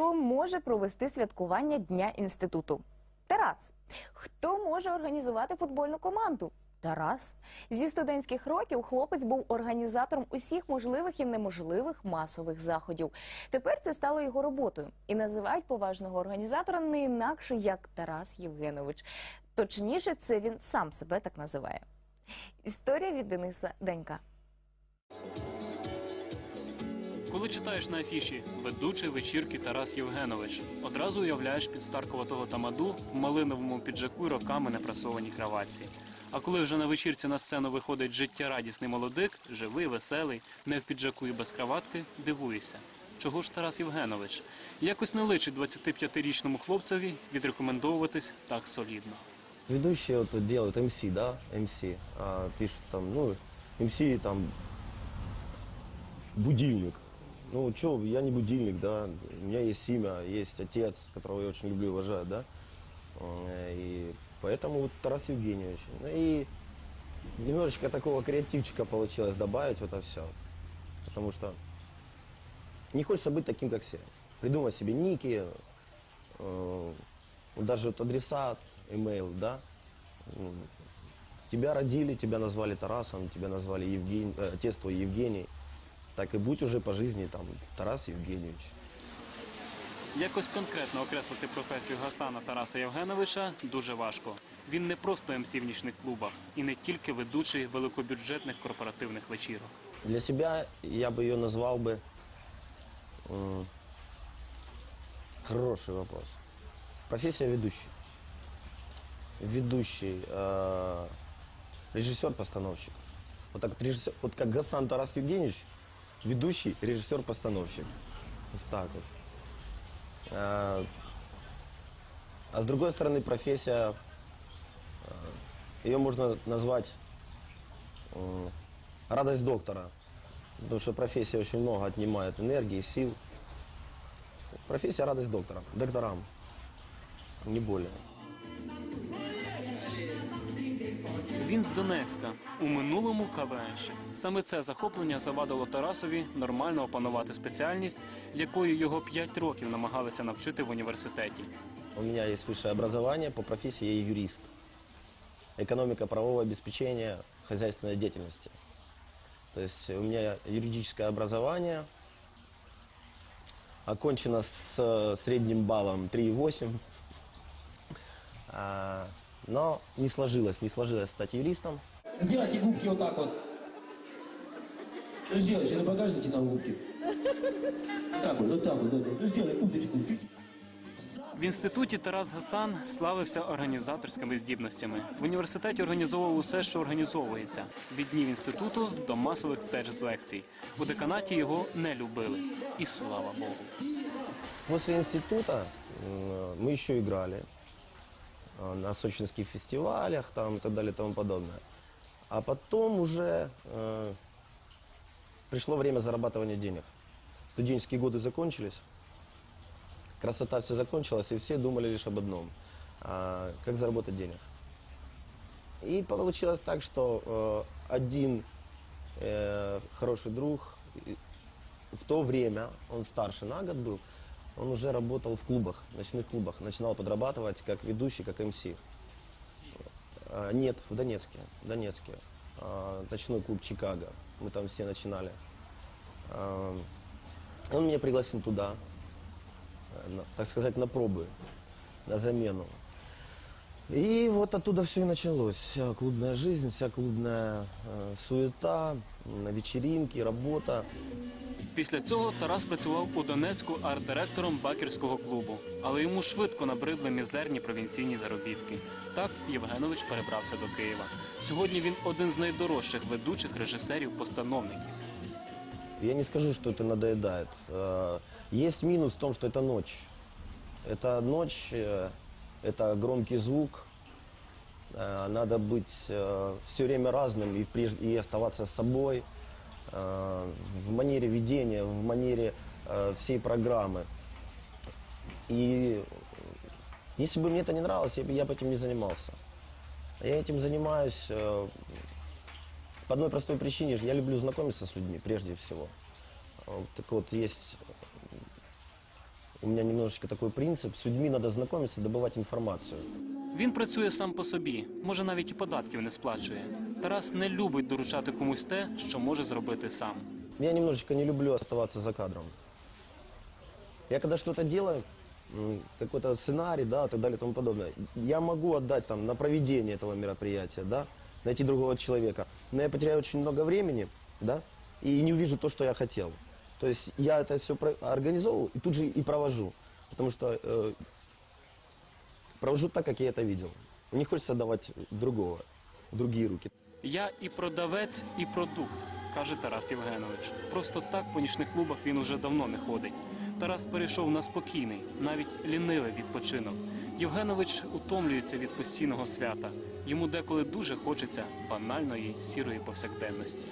Хто може провести святкування Дня інституту? Тарас. Хто може організувати футбольну команду? Тарас. Зі студентських років хлопець був організатором усіх можливих і неможливих масових заходів. Тепер це стало його роботою і називають поважного організатора не інакше як Тарас Євгенович. Точніше, це він сам себе так називає. Історія від Дениса Денька. Коли читаєш на афіші ведучий вечірки Тарас Євгенович, одразу уявляєш підстаркуватого тамаду в малиновому піджаку і роками непрасованій краватці. А коли вже на вечірці на сцену виходить життєрадісний молодик, живий, веселий, не в піджаку і без краватки, дивуєшся. Чого ж Тарас Євгенович? Якось не личить 25-річному хлопцеві відрекомендовуватись так солідно. Ведущие вот делают МС, да, МС, а, пишут там, ну, МС там будильник. Ну, что, я не будильник, да, у меня есть имя, есть отец, которого я очень люблю и уважаю, да, Э, и поэтому вот Тарас Евгеньевич. Ну и немножечко такого креативчика получилось добавить в это все, потому что не хочется быть таким, как все. Придумать себе ники, э, даже вот адреса, имейл, да. М, Тебя родили, тебя назвали Тарасом, тебя назвали Евгений, э, отец твой Евгений. Так и будь уже по жизни там Тарас Евгеньевич. Якось конкретно окреслити професію Гасана Тараса Євгеновича дуже важко. Він не просто МС в нічних клубах і не тільки ведучий великобюджетних корпоративних вечірок. Для себя я бы ее назвал бы... м, хороший вопрос. Профессия ведущий. Ведущий, э, режиссер-постановщик. Вот, так, вот режиссер- вот как Гасан Тарас Евгеньевич, ведущий, режиссер-постановщик. Вот так вот. А, а с другой стороны, профессия, ее можно назвать м, радость доктора. Потому что профессия очень много отнимает энергии, сил. Профессия радость доктора, докторам. Не более. Він з Донецька, у минулому КВНщик. Саме це захоплення завадило Тарасові нормально опанувати спеціальність, якою його 5 років намагалися навчити в університеті. У меня есть высшее образование, по профессии я юрист. Экономика правового обеспечения хозяйственной деятельности. То есть у меня юридическое образование, окончено с э, средним баллом 3,8. Но не сложилось, не сложилось стать юристом. Сделайте губки вот так вот. Сделайте, ну покажите на губки. Вот так вот, вот так вот, да, да. Ну, сделай уточку. В інституті Тарас Гасан славився організаторськими здібностями. В університеті організовував усе, що організовується від днів інституту до масових втеч з лекцій. У деканаті його не любили. І слава Богу. После института м, мы еще играли а, на сочинских фестивалях там, и так далее и тому подобное. А потом уже э, пришло время зарабатывания денег. Студенческие годы закончились, красота вся закончилась, и все думали лишь об одном а, как заработать денег. И получилось так, что э, один э, хороший друг в то время, он старше на год был, он уже работал в клубах, ночных клубах, начинал подрабатывать как ведущий, как МС. А, Нет, в Донецке, в Донецке. А, Ночной клуб Чикаго, мы там все начинали. А, Он меня пригласил туда, на- так сказать, на пробы, на замену. И вот оттуда все и началось. Вся клубная жизнь, вся клубная э, суета, м, вечеринки, работа. Після цього Тарас працював у Донецьку арт-директором бакерського клубу, але йому швидко набридли мізерні провінційні заробітки. Так Євгенович перебрався до Києва. Сьогодні він один з найдорожчих ведучих режисерів-постановників. Я не скажу, что это надоедает. Э, Есть минус в том, что это ночь. Это ночь, э, это громкий звук. Э, Надо быть все время разным и, прежде, и оставаться с собой э, в манере ведения, в манере э, всей программы. И э, если бы мне это не нравилось, я бы, я бы этим не занимался. А Я этим занимаюсь э, по одной простой причине, я люблю знакомиться с людьми прежде всего. Вот, Так вот, есть у меня немножечко такой принцип. С людьми надо знакомиться, добывать информацию. Він працює сам по собі, може навіть і податків не сплачує. Тарас не любить доручати комусь те, що може зробити сам. Я немножечко не люблю оставаться за кадром. Я когда что-то делаю, какой-то сценарий, да, так далее и тому подобное, я могу отдать там на проведение этого мероприятия, да, найти другого человека, но я потеряю очень много времени, да, и не увижу то, что я хотел. То есть я это все организовываю и тут же и провожу, потому что э, провожу так, как я это видел. Не хочется давать другого, другие руки. Я і продавець, і продукт, каже Тарас Євгенович. Просто так по нічних клубах він уже давно не ходить. Тарас перейшов на спокійний, навіть лінивий відпочинок. Євгенович утомлюється від постійного свята. Йому деколи дуже хочеться банальної сірої повсякденності.